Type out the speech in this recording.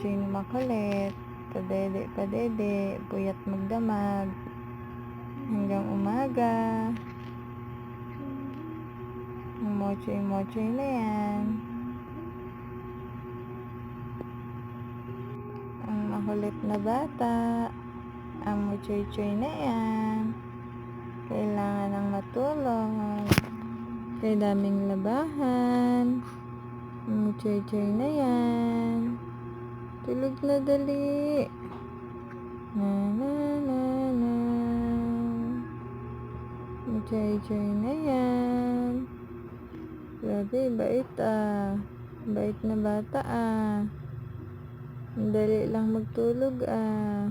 Na makulit. Padede, padede. Puyat magdamag. Hanggang umaga. Mochi na yan. Ang makulit na bata. Ang muchoy-choy na yan. Kailangan ng matulog. Kay daming labahan. Ang muchoy-choy na yan. Tulog na dali. Na na na na. Jay-jay na yan. Grabe, bait ah. Bait na bata ah. Dali lang magtulog ah.